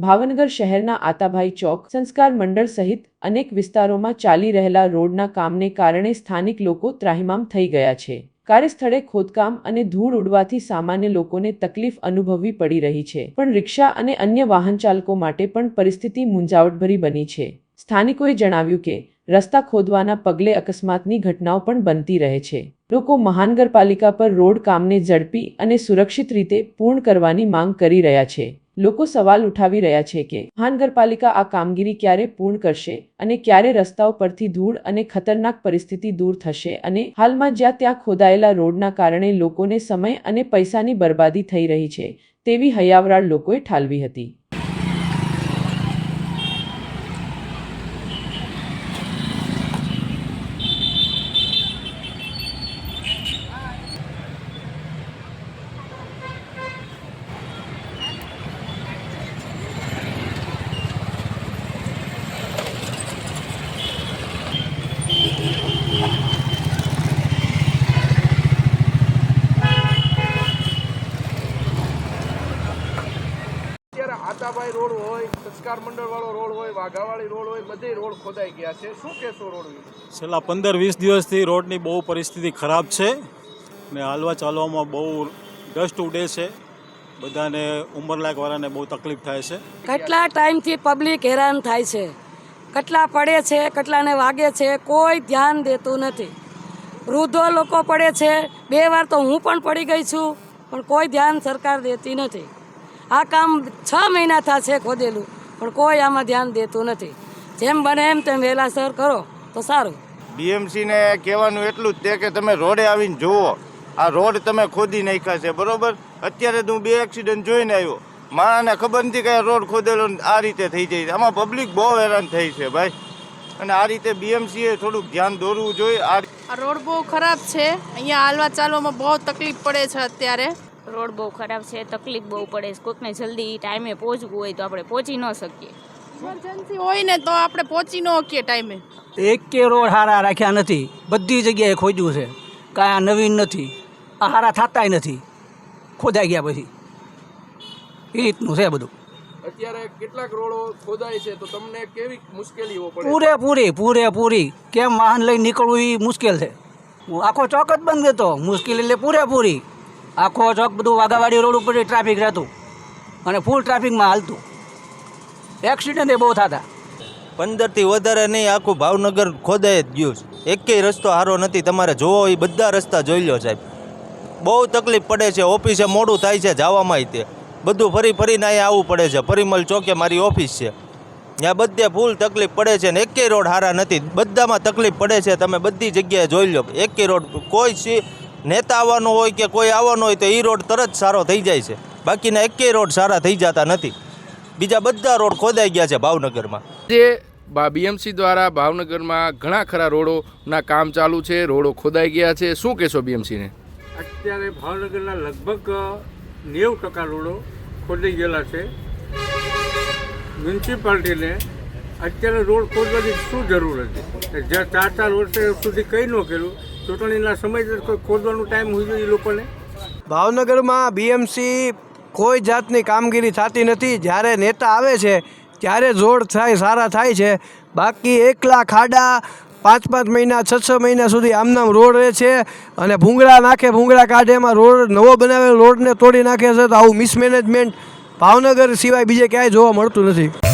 ભાવનગર શહેરના આતાભાઈ ચોક સંસ્કાર મંડળ સહિત અનેક વિસ્તારોમાં ચાલી રહેલા રોડના કામને કારણે સ્થાનિક લોકો ત્રાહિમામ થઈ ગયા છે. કાર્યસ્થળે ખોદકામ અને ધૂળ ઉડવાથી સામાન્ય લોકોને તકલીફ અનુભવવી પડી રહી છે. પણ રિક્ષા અને અન્ય વાહન ચાલકો માટે પણ પરિસ્થિતિ મૂંઝાવટભરી બની છે. સ્થાનિકોએ જણાવ્યું કે, રસ્તા ખોદવાના પગલે અકસ્માતની ઘટનાઓ પણ બનતી રહે છે. લોકો મહાનગરપાલિકા પર રોડ કામને ઝડપી અને સુરક્ષિત રીતે પૂર્ણ કરવાની માંગ કરી રહ્યા છે. લોકો સવાલ ઉઠાવી રહ્યા છે કે મહાનગરપાલિકા આ કામગીરી ક્યારે પૂર્ણ કરશે અને ક્યારે રસ્તાઓ પરથી ધૂળ અને ખતરનાક પરિસ્થિતિ દૂર થશે અને હાલમાં જ્યાં ત્યાં ખોદાયેલા રોડના કારણે લોકોને સમય અને પૈસાની બરબાદી થઈ રહી છે, તેવી હયાવરાળ લોકોએ ઠાલવી હતી અત્યારે આતાભાઈ રોડ હોય સંસ્કાર મંડળ વાળો રોડ હોય વાઘાવાળી રોડ હોય બધે રોડ ખોદાઈ ગયા છે. શું કહેશો રોડ છેલ્લા પંદર વીસ દિવસથી રોડની બહુ પરિસ્થિતિ ખરાબ છે ને હાલવા ચાલવામાં બહુ ડસ્ટ ઉડે છે. બધાને ઉંમરલાયકવાળાને બહુ તકલીફ થાય છે. કેટલા ટાઈમથી પબ્લિક હેરાન થાય છે? કેટલા પડે છે કેટલાને વાગે છે કોઈ ધ્યાન દેતું નથી. વૃદ્ધો લોકો પડે છે. બે વાર તો હું પણ પડી ગઈ છું પણ કોઈ ધ્યાન સરકાર દેતી નથી. આ કામ છ મહિના થશે ખોદેલું પણ કોઈ આમાં ધ્યાન દેતું નથી. જેમ બને એમ તેમ વહેલાસર કરો તો સારું. બીએમસીને કહેવાનું એટલું જ તે કે તમે રોડે આવીને જુઓ. આ રોડ તમે ખોદી નાખ્યા છે બરોબર? અત્યારે તો હું બે એક્સિડન્ટ જોઈને આવ્યો. માણસને ખબર નથી કે રોડ ખોદેલો આ રીતે થઈ જાય છે. આમાં પબ્લિક બહુ હેરાન થઈ છે ભાઈ. અને આ રીતે બીએમસીએ થોડુંક ધ્યાન દોરવું જોઈએ. આ આ રોડ બહુ ખરાબ છે. અહીંયા હાલવા ચાલવામાં બહુ તકલીફ પડે છે અત્યારે. રોડ બહુ ખરાબ છે તકલીફ બહુ પડે છે. કોઈકને જલ્દી ટાઈમે પહોંચવું હોય તો આપણે પહોંચી ન શકીએ. ઇમરજન્સી હોય ને તો આપણે પહોંચી ન શકીએ ટાઈમે. એક કે રોડ હારા રાખ્યા નથી. બધી જગ્યાએ ખોદ્યું છે. કાંઈ આ નવીન નથી. આ હારા થતાય નથી. ખોદાઈ ગયા પછી. એ રીતનું છે બધું. અત્યારે કેટલાક રોડો ખોદાય છે તો તમને કેવી મુશ્કેલીઓ પડે? પૂરેપૂરી પૂરેપૂરી. કેમ વાહન લઈને નીકળવું એ મુશ્કેલ છે. હું આખો ચોક જ બંધ હતો મુશ્કેલી એટલે પૂરેપૂરી. આખો ચોક બધું વાઘાવાડી રોડ ઉપર ટ્રાફિક રહેતું. અને ફૂલ ટ્રાફિકમાં હાલતું. એક્સિડન્ટ એ બહુ થતા. પંદરથી વધારે નહીં, આખું ભાવનગર ખોદાય જ ગયું છે. એકેય રસ્તો સારો નથી. તમારે જોવો એ બધા રસ્તા જોઈ લો સાહેબ. બહુ તકલીફ પડે છે. ઓફિસે મોડું થાય છે જવામાં તે. બધું ફરી ફરીને અહીંયા આવવું પડે છે. પરિમલ ચોકે મારી ઓફિસ છે. ત્યાં બધે ફૂલ તકલીફ પડે છે ને એકેય રોડ સારા નથી. બધામાં તકલીફ પડે છે. તમે બધી જગ્યાએ જોઈ લો. એકેય રોડ કોઈ સી નેતા આવવાનો હોય કે કોઈ આવવાનો હોય તો એ રોડ તરત સારો થઈ જાય છે. બાકીના એકેય રોડ સારા થઈ જતા નથી. બીજા બધા રોડ ખોદાઈ ગયા છે ભાવનગરમાં. જે બીએમસી દ્વારા ભાવનગરમાં ઘણા ખરા રોડોના કામ ચાલુ છે રોડો ખોદાઈ ગયા છે. શું કહેશો બીએમસીને અત્યારે ભાવનગરના લગભગ નેવું ટકા રોડો ખોદાઈ ગયેલા છે. મ્યુનિસિપાલિટીને અત્યારે રોડ ખોદવાની શું જરૂર હતી? જ્યાં ચાર ચાર વર્ષ સુધી કંઈ ન કર્યું ચૂંટણીના સમય કોઈ ખોદવાનો ટાઈમ હોય જોઈએ લોકોને. ભાવનગરમાં બીએમસી કોઈ જાતની કામગીરી થતી નથી. જ્યારે નેતા આવે છે, ત્યારે જોડ થાય, સારા થાય છે. બાકી એકલા ખાડા પાંચ પાંચ મહિના, છ છ મહિના સુધી આમનામ રોડ રહે છે અને ભૂંગળા નાખે, ભૂંગળા કાઢે, એમાં રોડ નવો બનાવેલો રોડને તોડી નાખે છે, તો આવું મિસમેનેજમેન્ટ ભાવનગર સિવાય બીજે ક્યાંય જોવા મળતું નથી.